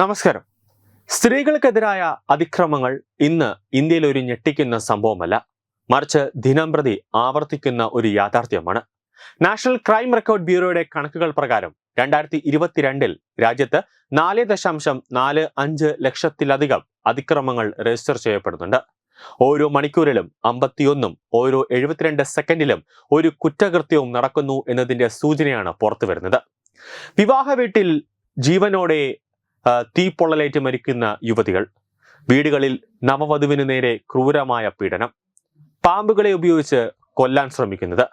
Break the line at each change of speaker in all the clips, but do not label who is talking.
നമസ്കാരം. സ്ത്രീകൾക്കെതിരായ അതിക്രമങ്ങൾ ഇന്ന് ഇന്ത്യയിൽ ഒരു ഞെട്ടിക്കുന്ന സംഭവമല്ല. മറിച്ച് ദിനം പ്രതി ആവർത്തിക്കുന്ന ഒരു യാഥാർത്ഥ്യമാണ്. നാഷണൽ ക്രൈം റെക്കോർഡ് ബ്യൂറോയുടെ കണക്കുകൾ പ്രകാരം രണ്ടായിരത്തി ഇരുപത്തിരണ്ടിൽ രാജ്യത്ത് നാല് ദശാംശം നാല് അഞ്ച് ലക്ഷത്തിലധികം അതിക്രമങ്ങൾ രജിസ്റ്റർ ചെയ്യപ്പെടുന്നുണ്ട്. ഓരോ മണിക്കൂറിലും അമ്പത്തിയൊന്നും ഓരോ എഴുപത്തിരണ്ട് സെക്കൻഡിലും ഒരു കുറ്റകൃത്യവും നടക്കുന്നു എന്നതിന്റെ സൂചനയാണ് പുറത്തു വരുന്നത് വിവാഹ വീട്ടിൽ ജീവനോടെ തീപ്പൊള്ളലേറ്റ് മരിക്കുന്ന യുവതികൾ. വീടുകളിൽ നവവധുവിന് നേരെ ക്രൂരമായ പീഡനം. പാമ്പുകളെ ഉപയോഗിച്ച് കൊല്ലാൻ ശ്രമിക്കുന്നത്.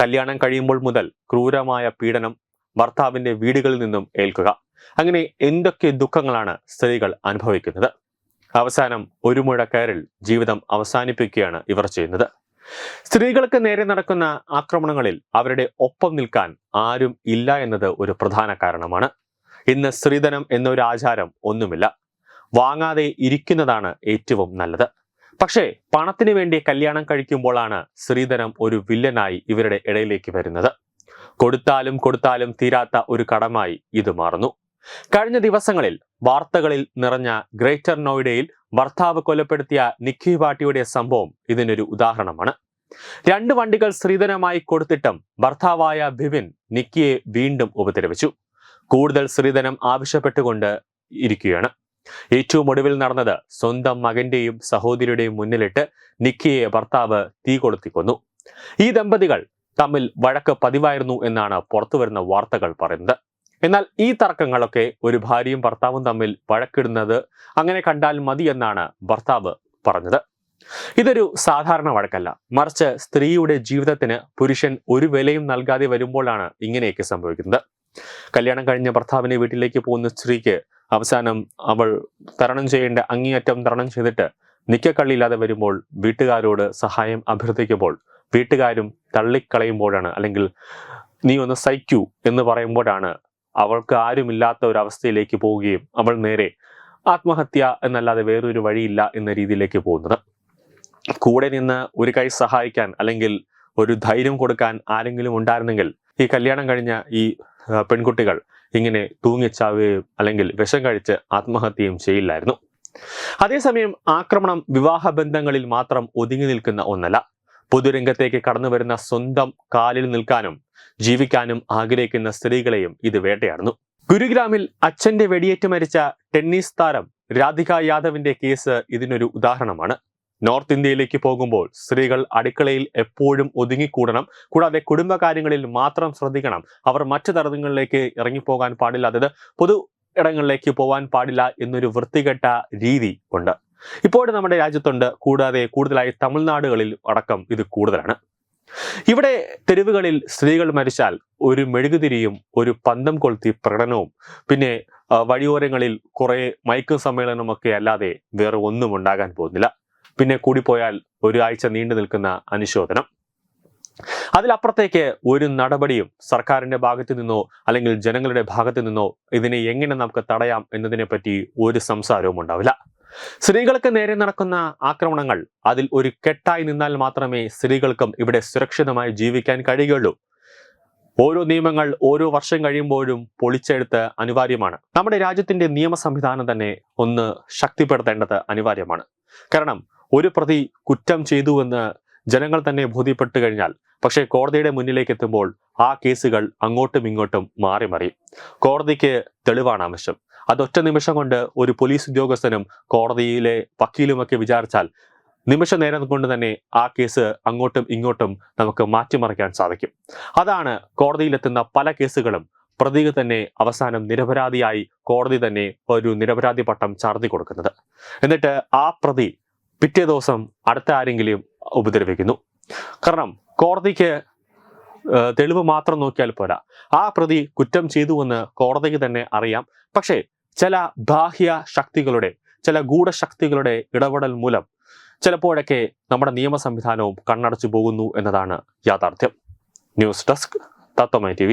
കല്യാണം കഴിയുമ്പോൾ മുതൽ ക്രൂരമായ പീഡനം ഭർത്താവിന്റെ വീടുകളിൽ നിന്നും ഏൽക്കുക. അങ്ങനെ എന്തൊക്കെ ദുഃഖങ്ങളാണ് സ്ത്രീകൾ അനുഭവിക്കുന്നത്? അവസാനം ഒരു മുഴ കയറിൽ ജീവിതം അവസാനിപ്പിക്കുകയാണ് ഇവർ ചെയ്യുന്നത്. സ്ത്രീകൾക്ക് നേരെ നടക്കുന്ന ആക്രമണങ്ങളിൽ അവരുടെ ഒപ്പം നിൽക്കാൻ ആരും ഇല്ല എന്നത് ഒരു പ്രധാന കാരണമാണ്. ഇന്ന് സ്ത്രീധനം എന്നൊരു ആചാരം ഒന്നുമില്ല. വാങ്ങാതെ ഇരിക്കുന്നതാണ് ഏറ്റവും നല്ലത്. പക്ഷേ പണത്തിന് വേണ്ടി കല്യാണം കഴിക്കുമ്പോഴാണ് സ്ത്രീധനം ഒരു വില്ലനായി ഇവരുടെ ഇടയിലേക്ക് വരുന്നത്. കൊടുത്താലും കൊടുത്താലും തീരാത്ത ഒരു കടമായി ഇത് മാറുന്നു. കഴിഞ്ഞ ദിവസങ്ങളിൽ വാർത്തകളിൽ നിറഞ്ഞ ഗ്രേറ്റർ നോയിഡയിൽ ഭർത്താവ് കൊലപ്പെടുത്തിയ നിക്കി പാട്ടിയുടെ സംഭവം ഇതിനൊരു ഉദാഹരണമാണ്. രണ്ട് വണ്ടികൾ സ്ത്രീധനമായി കൊടുത്തിട്ടും ഭർത്താവായ ബിപിൻ നിക്കിയെ വീണ്ടും ഉപദ്രവിച്ചു. കൂടുതൽ സ്ത്രീധനം ആവശ്യപ്പെട്ടുകൊണ്ട് ഇരിക്കുകയാണ്. ഏറ്റവും ഒടുവിൽ നടന്നത് സ്വന്തം മകന്റെയും സഹോദരിയുടെയും മുന്നിലിട്ട് നിക്കിയെ ഭർത്താവ് തീ കൊളുത്തിക്കൊന്നു. ഈ ദമ്പതികൾ തമ്മിൽ വഴക്ക് പതിവായിരുന്നു എന്നാണ് പുറത്തുവരുന്ന വാർത്തകൾ പറയുന്നത്. എന്നാൽ ഈ തർക്കങ്ങളൊക്കെ ഒരു ഭാര്യയും ഭർത്താവും തമ്മിൽ വഴക്കിടുന്നത് അങ്ങനെ കണ്ടാൽ മതി എന്നാണ് ഭർത്താവ് പറഞ്ഞത്. ഇതൊരു സാധാരണ വഴക്കല്ല. മറിച്ച് സ്ത്രീയുടെ ജീവിതത്തിന് പുരുഷൻ ഒരു വിലയും നൽകാതെ വരുമ്പോഴാണ് ഇങ്ങനെയൊക്കെ സംഭവിക്കുന്നത്. കല്യാണം കഴിഞ്ഞ ഭർത്താവിനെ വീട്ടിലേക്ക് പോകുന്ന സ്ത്രീക്ക് അവസാനം അവൾ തരണം ചെയ്യേണ്ട അങ്ങേയറ്റം തരണം ചെയ്തിട്ട് നിക്കക്കള്ളിയില്ലാതെ വരുമ്പോൾ വീട്ടുകാരോട് സഹായം അഭ്യർത്ഥിക്കുമ്പോൾ വീട്ടുകാരും തള്ളിക്കളയുമ്പോഴാണ് അല്ലെങ്കിൽ നീ ഒന്ന് സഹിക്കൂ എന്ന് പറയുമ്പോഴാണ് അവൾക്ക് ആരുമില്ലാത്ത ഒരു അവസ്ഥയിലേക്ക് പോവുകയും അവൾ നേരെ ആത്മഹത്യ എന്നല്ലാതെ വേറൊരു വഴിയില്ല എന്ന രീതിയിലേക്ക് പോകുന്നത്. കൂടെ നിന്ന് ഒരു കൈ സഹായിക്കാൻ അല്ലെങ്കിൽ ഒരു ധൈര്യം കൊടുക്കാൻ ആരെങ്കിലും ഉണ്ടായിരുന്നെങ്കിൽ ഈ കല്യാണം കഴിഞ്ഞ ഈ പെൺകുട്ടികൾ ഇങ്ങനെ തൂങ്ങിച്ചാവുകയും അല്ലെങ്കിൽ വിഷം കഴിച്ച് ആത്മഹത്യയും ചെയ്യില്ലായിരുന്നു. അതേസമയം ആക്രമണം വിവാഹ ബന്ധങ്ങളിൽ മാത്രം ഒതുങ്ങി നിൽക്കുന്ന ഒന്നല്ല. പൊതുരംഗത്തേക്ക് കടന്നു വരുന്ന സ്വന്തം കാലിൽ നിൽക്കാനും ജീവിക്കാനും ആഗ്രഹിക്കുന്ന സ്ത്രീകളെയും ഇത് വേട്ടയാടുന്നു. ഗുരുഗ്രാമിൽ അച്ഛന്റെ വെടിയേറ്റ് മരിച്ച ടെന്നീസ് താരം രാധിക യാദവിന്റെ കേസ് ഇതിനൊരു ഉദാഹരണമാണ്. നോർത്ത് ഇന്ത്യയിലേക്ക് പോകുമ്പോൾ സ്ത്രീകൾ അടുക്കളയിൽ എപ്പോഴും ഒതുങ്ങിക്കൂടണം. കൂടാതെ കുടുംബകാര്യങ്ങളിൽ മാത്രം ശ്രദ്ധിക്കണം. അവർ മറ്റു തരങ്ങളിലേക്ക് ഇറങ്ങിപ്പോകാൻ പാടില്ല. അതായത് പൊതു ഇടങ്ങളിലേക്ക് പോകാൻ പാടില്ല എന്നൊരു വൃത്തികെട്ട രീതി ഉണ്ട്. ഇപ്പോഴും നമ്മുടെ രാജ്യത്തുണ്ട്. കൂടാതെ കൂടുതലായി തമിഴ്നാടുകളിൽ അടക്കം ഇത് കൂടുതലാണ്. ഇവിടെ തെരുവുകളിൽ സ്ത്രീകൾ മരിച്ചാൽ ഒരു മെഴുകുതിരിയും ഒരു പന്തം കൊളുത്തി പ്രകടനവും പിന്നെ വഴിയോരങ്ങളിൽ കുറെ മൈക്ക് സമ്മേളനമൊക്കെ അല്ലാതെ വേറെ ഒന്നും ഉണ്ടാകാൻ പോകുന്നില്ല. പിന്നെ കൂടിപ്പോയാൽ ഒരാഴ്ച നീണ്ടു നിൽക്കുന്ന അനുശോചനം. അതിലപ്പുറത്തേക്ക് ഒരു നടപടിയും സർക്കാരിന്റെ ഭാഗത്തു നിന്നോ അല്ലെങ്കിൽ ജനങ്ങളുടെ ഭാഗത്തു നിന്നോ ഇതിനെ എങ്ങനെ നമുക്ക് തടയാം എന്നതിനെ പറ്റി ഒരു സംസാരവും ഉണ്ടാവില്ല. സ്ത്രീകൾക്ക് നേരെ നടക്കുന്ന ആക്രമണങ്ങൾ അതിൽ ഒരു കെട്ടായി നിന്നാൽ മാത്രമേ സ്ത്രീകൾക്കും ഇവിടെ സുരക്ഷിതമായി ജീവിക്കാൻ കഴിയുകയുള്ളൂ. ഓരോ നിയമങ്ങൾ ഓരോ വർഷം കഴിയുമ്പോഴും പൊളിച്ചെടുത്ത് അനിവാര്യമാണ്. നമ്മുടെ രാജ്യത്തിന്റെ നിയമ സംവിധാനം തന്നെ ഒന്ന് ശക്തിപ്പെടുത്തേണ്ടത് അനിവാര്യമാണ്. കാരണം ഒരു പ്രതി കുറ്റം ചെയ്തുവെന്ന് ജനങ്ങൾ തന്നെ ബോധ്യപ്പെട്ടു കഴിഞ്ഞാൽ പക്ഷേ കോടതിയുടെ മുന്നിലേക്ക് എത്തുമ്പോൾ ആ കേസുകൾ അങ്ങോട്ടും ഇങ്ങോട്ടും മാറി മാറി. കോടതിക്ക് തെളിവാണ് ആവശ്യം. അതൊറ്റ നിമിഷം കൊണ്ട് ഒരു പോലീസ് ഉദ്യോഗസ്ഥനും കോടതിയിലെ വക്കീലുമൊക്കെ വിചാരിച്ചാൽ നിമിഷ നേരം കൊണ്ട് തന്നെ ആ കേസ് അങ്ങോട്ടും ഇങ്ങോട്ടും നമുക്ക് മാറ്റിമറിക്കാൻ സാധിക്കും. അതാണ് കോടതിയിലെത്തുന്ന പല കേസുകളും പ്രതിക തന്നെ അവസാനം നിരപരാധിയായി കോടതി തന്നെ ഒരു നിരപരാധി പട്ടം ചാർത്തി കൊടുക്കുന്നത്. എന്നിട്ട് ആ പ്രതി പിറ്റേ ദിവസം അടുത്ത ആരെങ്കിലും ഉപദ്രവിക്കുന്നു. കാരണം കോടതിക്ക് തെളിവ് മാത്രം നോക്കിയാൽ പോരാ. ആ പ്രതി കുറ്റം ചെയ്തുവെന്ന് കോടതിക്ക് തന്നെ അറിയാം. പക്ഷേ ചില ബാഹ്യ ശക്തികളുടെ ചില ഗൂഢശക്തികളുടെ ഇടപെടൽ മൂലം ചിലപ്പോഴൊക്കെ നമ്മുടെ നിയമ സംവിധാനവും കണ്ണടച്ചു പോകുന്നു എന്നതാണ് യാഥാർത്ഥ്യം. ന്യൂസ് ഡെസ്ക് തത്വമൈ ടി